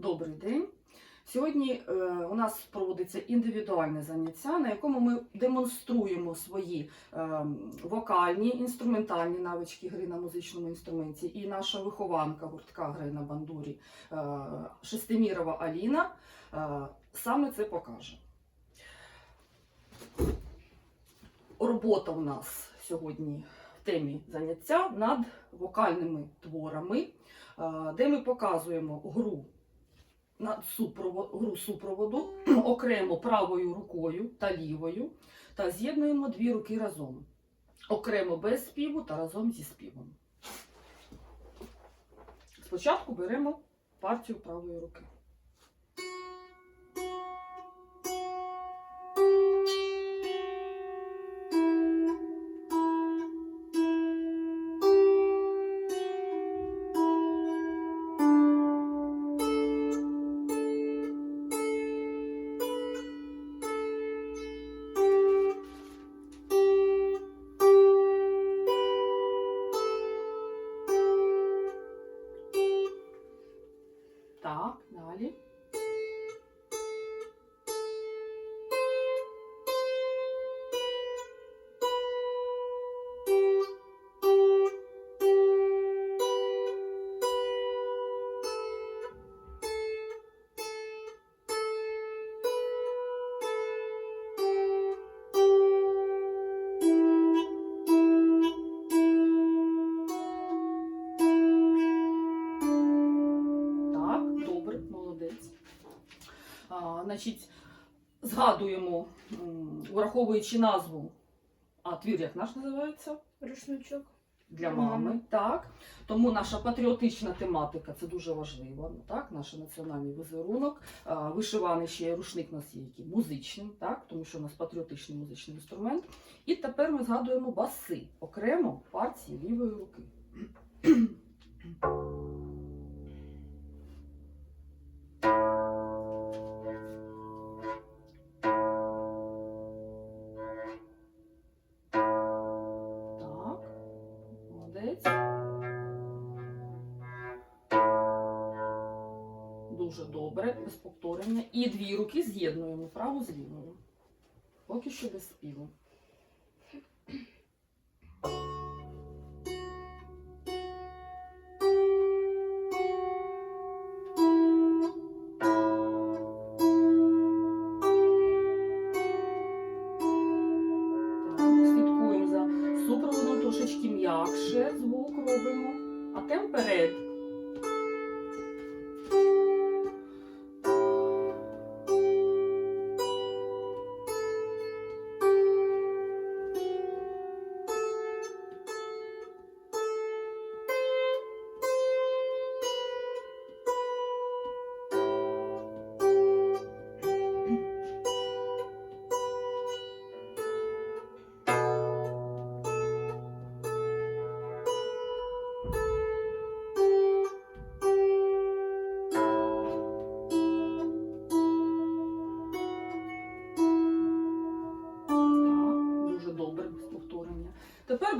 Добрий день. Сьогодні е, у нас проводиться індивідуальне заняття, на якому ми демонструємо свої е, вокальні, інструментальні навички гри на музичному інструменті. І наша вихованка гуртка гри на бандурі е, Шестимірова Аліна саме це покаже. Робота у нас сьогодні в темі заняття над вокальними творами, де ми показуємо гру на гру супроводу окремо правою рукою та лівою, та з'єднуємо дві руки разом. Окремо без співу та разом зі співом. Спочатку беремо партію правої руки. Так, далі. Враховуючи назву, а твір як наш називається? Рушничок. Для Мами. мами, так. Тому наша патріотична тематика це дуже важливо. Так, наш національний візерунок. Вишиваний ще рушник у нас є який музичним, так, тому що у нас патріотичний музичний інструмент. І тепер ми згадуємо баси окремо партії лівої руки. Дуже добре, без повторення. І дві руки з'єднуємо праву з лівою. Поки що без співу.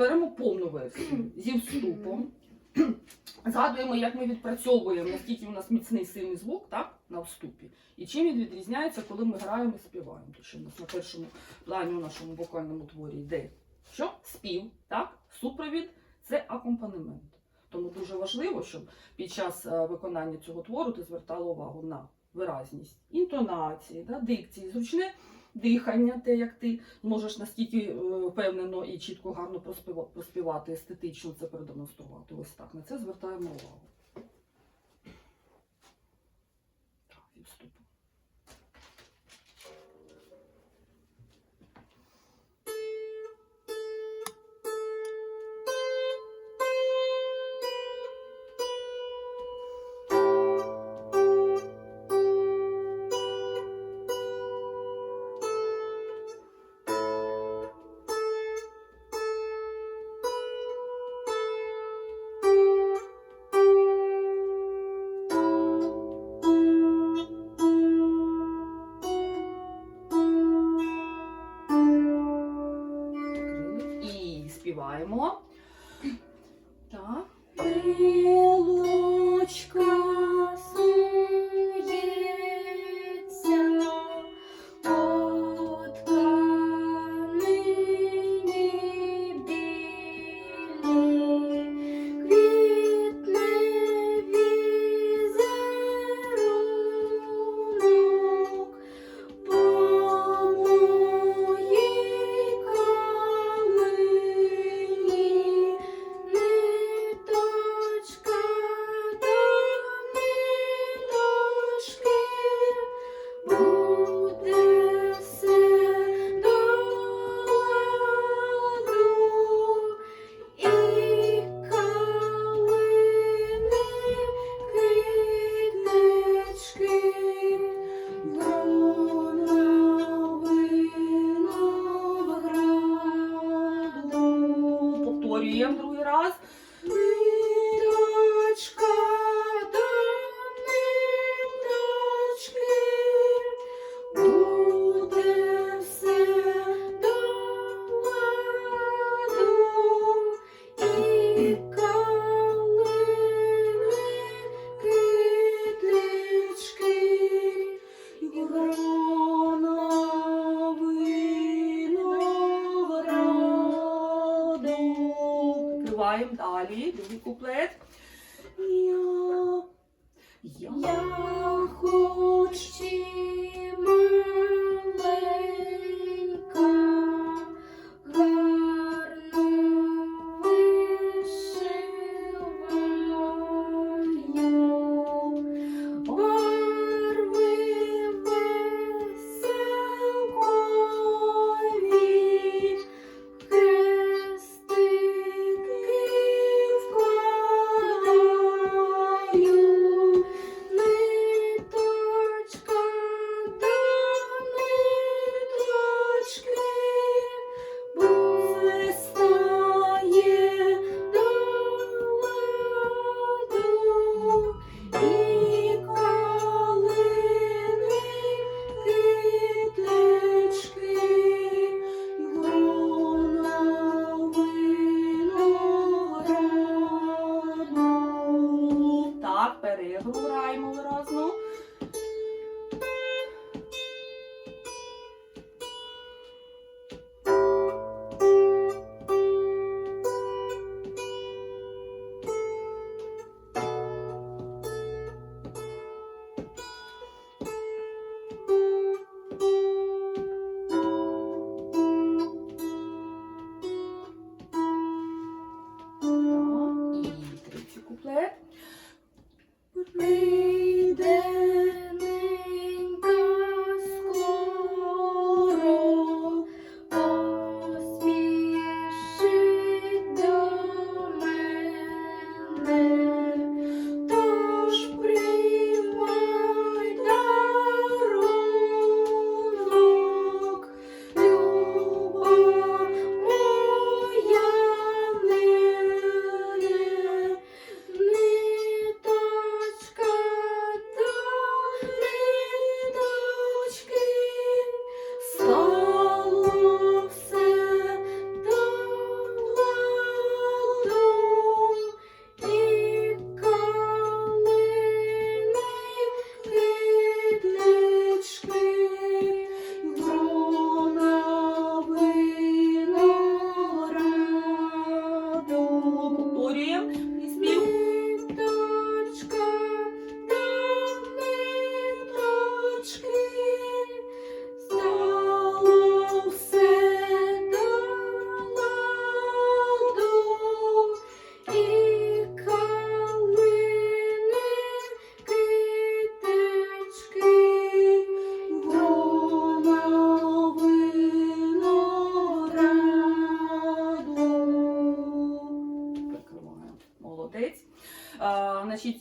Беремо повну версію зі вступом. Згадуємо, як ми відпрацьовуємо, наскільки у нас міцний сильний звук так, на вступі. І чим він відрізняється, коли ми граємо і співаємо. Тому що у нас на першому плані у нашому вокальному творі йде що? Спів, так? супровід це акомпанемент. Тому дуже важливо, щоб під час е, виконання цього твору ти звертала увагу на виразність інтонації, да, дикції, зручне дихання, те, як ти можеш настільки е, впевнено і чітко гарно проспівати, естетично це продемонструвати. Ось так. На це звертаємо увагу. Так, відступимо. Співаємо. Так. Брілочка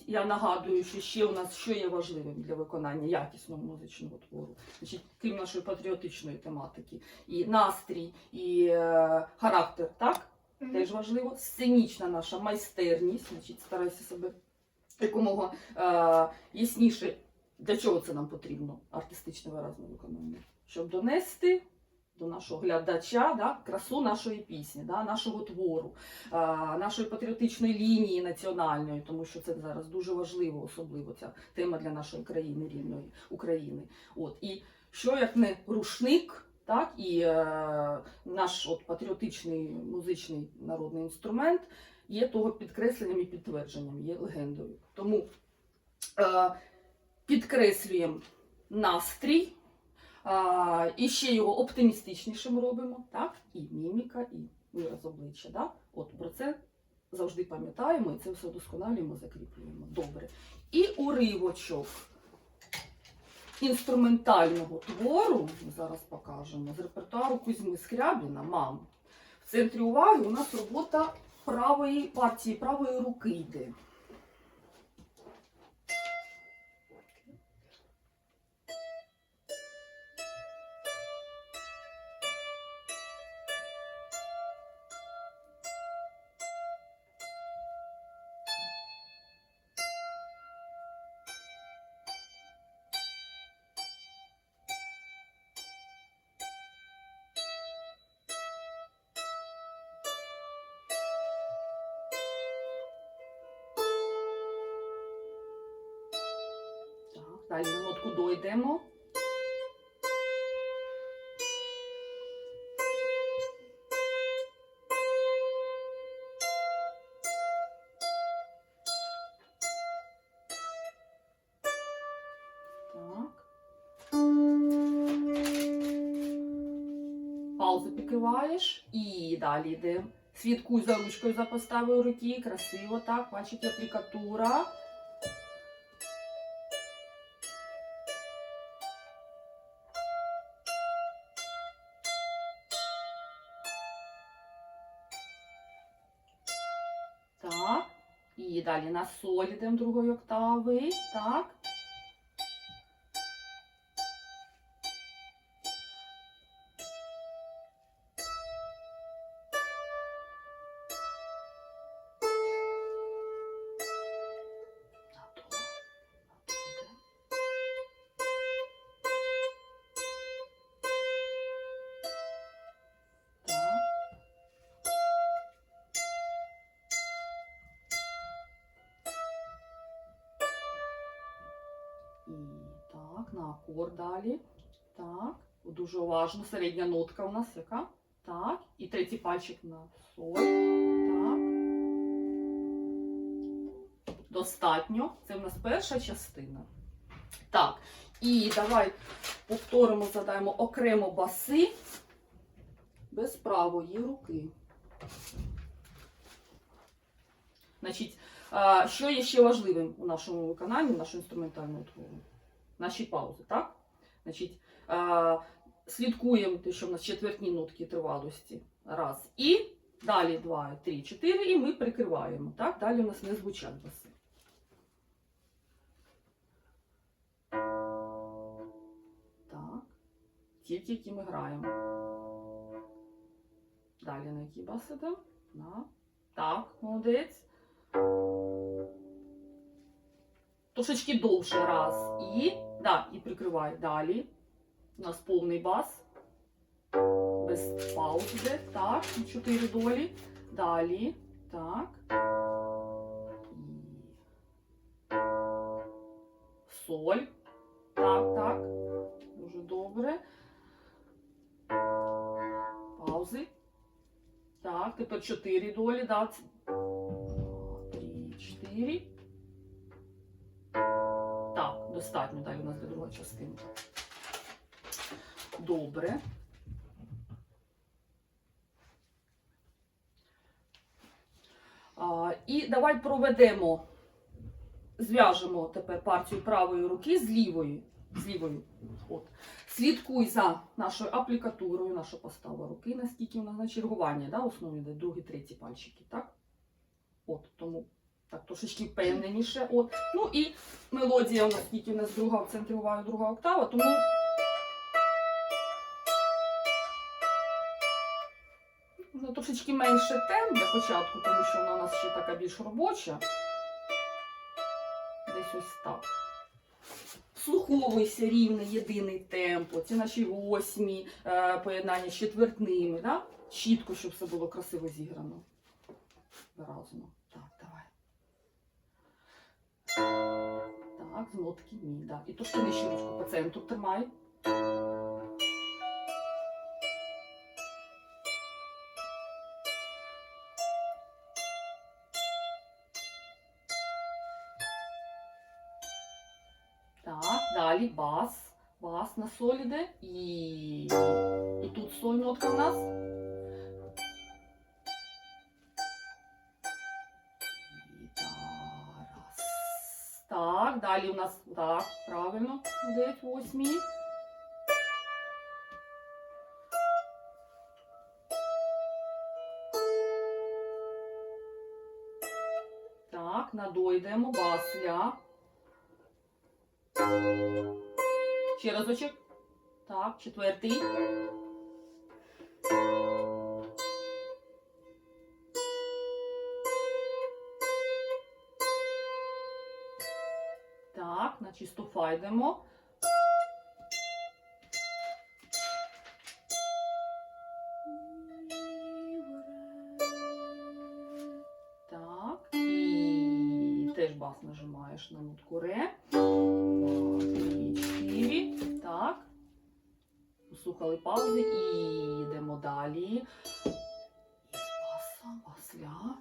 я нагадую, що ще у нас що є важливим для виконання якісного музичного твору. Значить, крім нашої патріотичної тематики, і настрій, і е, характер, так? Теж важливо. Сценічна наша майстерність, значить, старайся себе якомога е, ясніше. Для чого це нам потрібно? Артистичне виразне виконання. Щоб донести до нашого глядача да, красу нашої пісні, да, нашого твору, е, нашої патріотичної лінії національної, тому що це зараз дуже важливо, особливо ця тема для нашої країни, рідної України. От і що як не рушник, так і е, наш от патріотичний музичний народний інструмент є того підкресленням і підтвердженням, є легендою. Тому е, підкреслюємо настрій. І ще його оптимістичнішим робимо, так? І міміка, і вираз обличчя. Так? От про це завжди пам'ятаємо і це все досконалюємо, закріплюємо. Добре. І уривочок інструментального твору, ми зараз покажемо, з репертуару Кузьми Скрябіна Мам. В центрі уваги у нас робота правої партії, правої руки йде. Далі на нотку до йдемо. І далі йде. Слідкуй за ручкою за поставою руки. Красиво так. Бачите, аплікатура. Далі на солі йдемо другої октави. Так. Акорд далі. Так. Дуже уважно. Середня нотка у нас яка? Так. І третій пальчик на соль. Достатньо. Це в нас перша частина. Так. І давай повторимо, задаємо окремо баси без правої руки. Значить, Що є ще важливим у нашому виконанні, нашого інструментального твору? Наші паузи, так? Значить, а, слідкуємо те, що в нас четвертні нотки тривалості. Раз. І далі два, три, чотири, і ми прикриваємо. Так? Далі у нас не звучать баси. Так. Тільки які ми граємо. Далі на який бас ідемо? На. Так, молодець. Трошечки довше. Раз. І. Да, і прикривай. Далі. У нас повний бас. Без пауз іде. Так. І чотири долі. Далі. Так. Соль. Так, так. Дуже добре. Паузи. Так, тепер чотири долі. Да. Три, чотири. Достатньо далі у нас для друга частинка. Добре. А, і давай проведемо, зв'яжемо тепер партію правої руки з лівою. З лівою. От. Слідкуй за нашою аплікатурою, наша постава руки, наскільки нас на чергування, да, основні йде другий, третій пальчики, так? От, тому так трошечки впевненіше. От. Ну і мелодія, у нас скільки у нас друга в центрі уваги, друга октава, тому. Ну, трошечки менше темп для початку, тому що вона у нас ще така більш робоча. Десь ось так. Вслуховуйся рівний єдиний темпо. Це наші восьмі е, поєднання з четвертними. Да? Чітко, щоб все було красиво зіграно. Виразно. Так, давай. Так, з нотки ні, да. І трошки нижче ручку по центру тримай. Так, далі бас. Бас на соль. І, і тут соль нотка в нас. Далі у нас так, правильно. Дев'ять восьмі. Так, надойдемо, бас ля. Ще разочок. Так, четвертий. Так, на чисту фа йдемо. Так, і теж бас нажимаєш на нотку ре. Три. Так. Послухали паузи і йдемо далі. Із баса, басля.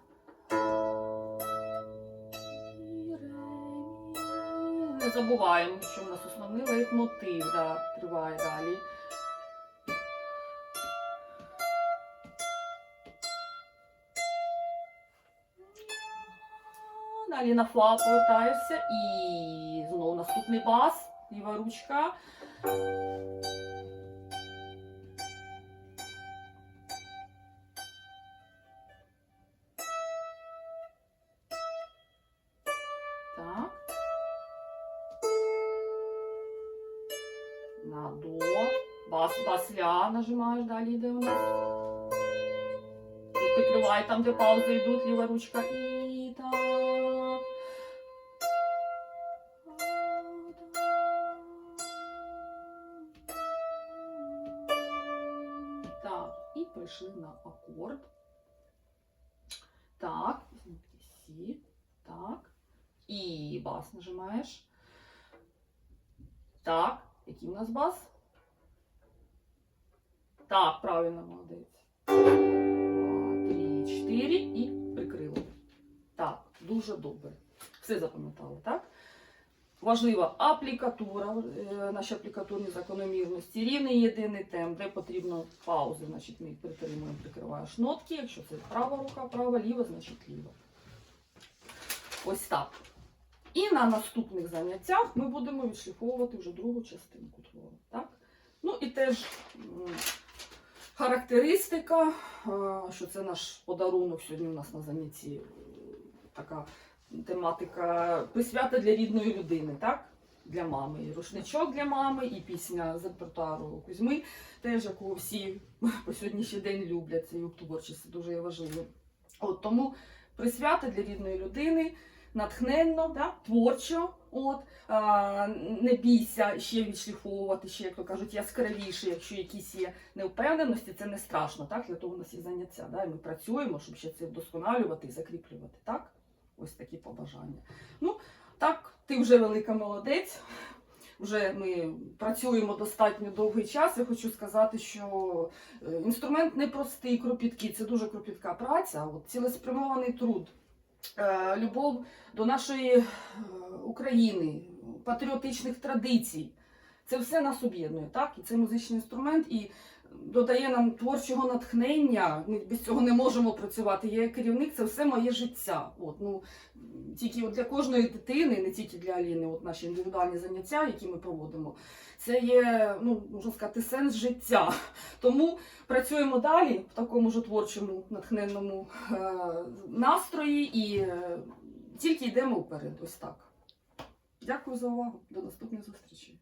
Не забуваємо, що в нас основний лейтмотив да, триває далі. Далі на фа повертаюся і знову наступний бас, ліва ручка. Ля нажимаєш, далі у нас. І прикривай там, де паузи йдуть, ліва ручка. І так. Так, і прийшли на акорд. Так, сі. Так. І бас нажимаєш. Так, який у нас бас? Так, правильно, молодець. Два, три, чотири і прикрили. Так, дуже добре. Все запам'ятали, так? Важлива аплікатура, е, наші аплікатурні закономірності, рівний єдиний темп, де потрібно паузи, значить ми притримуємо, прикриваєш нотки. Якщо це права рука, права, ліва, значить ліва. Ось так. І на наступних заняттях ми будемо відшліфовувати вже другу частинку твору. Так? Ну і теж характеристика, е, що це наш подарунок сьогодні у нас на занятті е, така тематика присвята для рідної людини, так? Для мами. І рушничок для мами, і пісня з репертуару Кузьми, теж яку всі по сьогоднішній день люблять. Це її творчість це дуже важливо. От тому присвята для рідної людини натхненно, да, творчо. От, а, не бійся ще відшліфовувати, ще, як то кажуть, яскравіше, якщо якісь є невпевненості, це не страшно, так? Для того у нас є заняття. Да? І ми працюємо, щоб ще це вдосконалювати і закріплювати. Так? Ось такі побажання. Ну, так, ти вже велика молодець. Вже ми працюємо достатньо довгий час. Я хочу сказати, що е, інструмент не простий, кропіткий, це дуже кропітка праця. От цілеспрямований труд, любов до нашої е, України, патріотичних традицій. Це все нас об'єднує, так? І це музичний інструмент і додає нам творчого натхнення. Ми без цього не можемо працювати. Я керівник, це все моє життя. От, ну, тільки от для кожної дитини, не тільки для Аліни, от наші індивідуальні заняття, які ми проводимо, це є, ну, можна сказати, сенс життя. Тому працюємо далі в такому ж творчому, натхненному е, настрої і е, тільки йдемо вперед. Ось так. Дякую за увагу. До наступних зустрічей.